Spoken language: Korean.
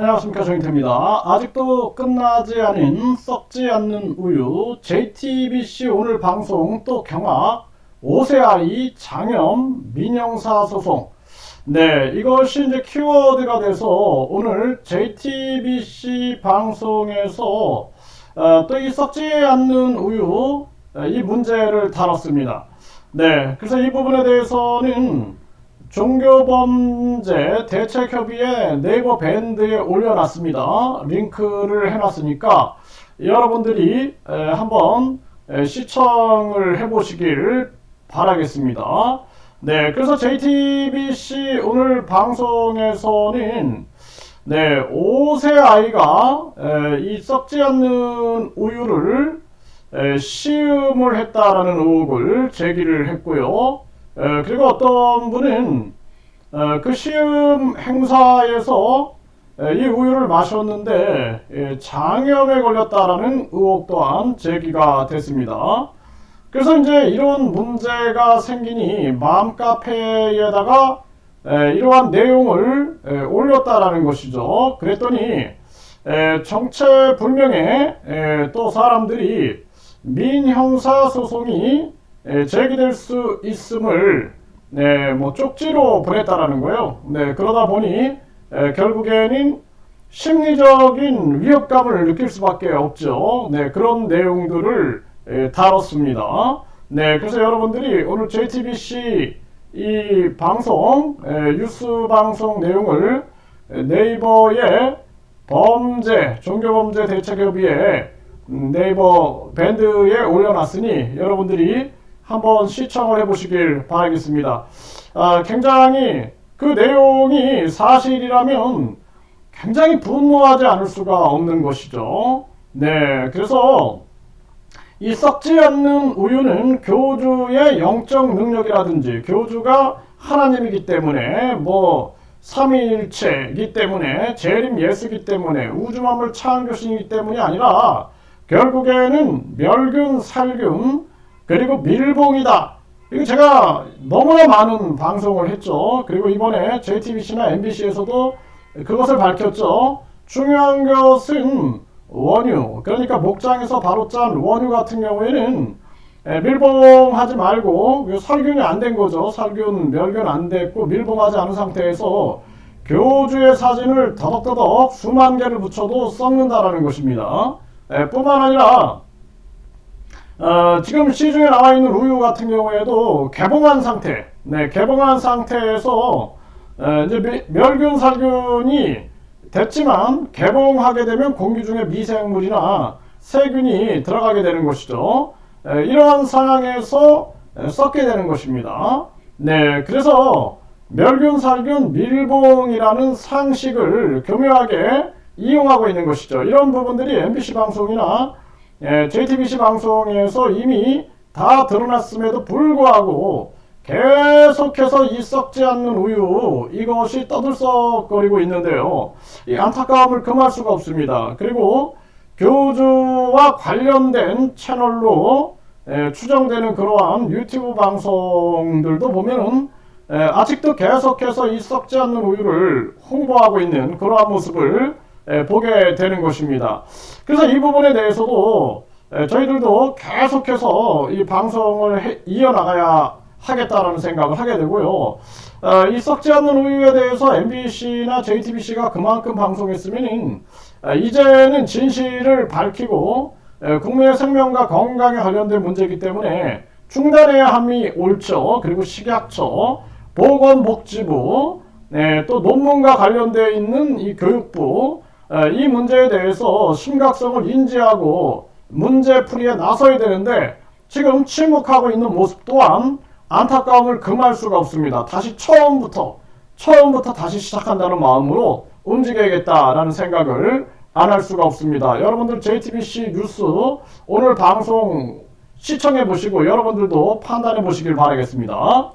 안녕하십니까 정인태입니다. 아직도 끝나지 않은 썩지 않는 우유 JTBC 오늘 방송 또 경악 5세 아이 장염 민영사 소송 네 이것이 이제 키워드가 돼서 오늘 JTBC 방송에서 어, 또이 썩지 않는 우유 어, 이 문제를 다뤘습니다. 네 그래서 이 부분에 대해서는 종교범죄 대책협의회 네이버 밴드에 올려놨습니다. 링크를 해놨으니까 여러분들이 에, 한번 에, 시청을 해보시길 바라겠습니다. 네, 그래서 JTBC 오늘 방송에서는 네, 5세 아이가 에, 이 썩지 않는 우유를 에, 시음을 했다라는 의혹을 제기를 했고요. 에, 그리고 어떤 분은 어, 그 시음 행사에서 에, 이 우유를 마셨는데 예, 장염에 걸렸다라는 의혹 또한 제기가 됐습니다. 그래서 이제 이런 문제가 생기니 맘카페에다가 에, 이러한 내용을 에, 올렸다라는 것이죠. 그랬더니 에, 정체불명의 에, 또 사람들이 민형사 소송이 에, 제기될 수 있음을 네, 뭐 쪽지로 보냈다라는 거예요. 네, 그러다 보니 에, 결국에는 심리적인 위협감을 느낄 수밖에 없죠. 네, 그런 내용들을 에, 다뤘습니다. 네, 그래서 여러분들이 오늘 JTBC 이 방송 에, 뉴스 방송 내용을 에, 네이버에 범죄 종교범죄 대책협의회 음, 네이버 밴드에 올려놨으니 여러분들이 한번 시청을 해보시길 바라겠습니다. 아, 굉장히 그 내용이 사실이라면 굉장히 분노하지 않을 수가 없는 것이죠. 네, 그래서 이 썩지 않는 우유는 교주의 영적 능력이라든지 교주가 하나님이기 때문에 뭐 삼위일체이기 때문에 재림 예수이기 때문에 우주만물 창조신이기 때문이 아니라 결국에는 멸균, 살균 그리고 밀봉이다. 이거 제가 너무나 많은 방송을 했죠. 그리고 이번에 JTBC나 MBC에서도 그것을 밝혔죠. 중요한 것은 원유, 그러니까 목장에서 바로 짠 원유 같은 경우에는 에, 밀봉하지 말고 그 살균이 안 된 거죠. 살균, 멸균 안 됐고 밀봉하지 않은 상태에서 교주의 사진을 더덕더덕 수만 개를 붙여도 썩는다라는 것입니다. 에, 뿐만 아니라 어, 지금 시중에 나와 있는 우유 같은 경우에도 개봉한 상태, 네, 개봉한 상태에서 에, 이제 미- 멸균 살균이 됐지만 개봉하게 되면 공기 중에 미생물이나 세균이 들어가게 되는 것이죠. 에, 이러한 상황에서 에, 썩게 되는 것입니다. 네, 그래서 멸균, 살균, 밀봉이라는 상식을 교묘하게 이용하고 있는 것이죠. 이런 부분들이 MBC 방송이나 예, JTBC 방송에서 이미 다 드러났음에도 불구하고 계속해서 이 썩지 않는 우유 이것이 떠들썩거리고 있는데요. 이 안타까움을 금할 수가 없습니다. 그리고 교주와 관련된 채널로 예, 추정되는 그러한 유튜브 방송들도 보면은 예, 아직도 계속해서 이 썩지 않는 우유를 홍보하고 있는 그러한 모습을 예, 보게 되는 것입니다. 그래서 이 부분에 대해서도 예, 저희들도 계속해서 이 방송을 해- 이어나가야 하겠다라는 생각을 하게 되고요. 어, 이 썩지 않는 우유에 대해서 MBC나 JTBC가 그만큼 방송했으면 이제는 진실을 밝히고 에, 국민의 생명과 건강에 관련된 문제이기 때문에 중단해야 함이 옳죠. 그리고 식약처, 보건복지부, 네, 또 논문과 관련되어 있는 이 교육부 에, 이 문제에 대해서 심각성을 인지하고 문제 풀이에 나서야 되는데 지금 침묵하고 있는 모습 또한 안타까움을 금할 수가 없습니다. 다시 처음부터 처음부터 다시 시작한다는 마음으로 움직여야겠다라는 생각을 안 할 수가 없습니다. 여러분들 JTBC 뉴스 오늘 방송 시청해 보시고 여러분들도 판단해 보시길 바라겠습니다.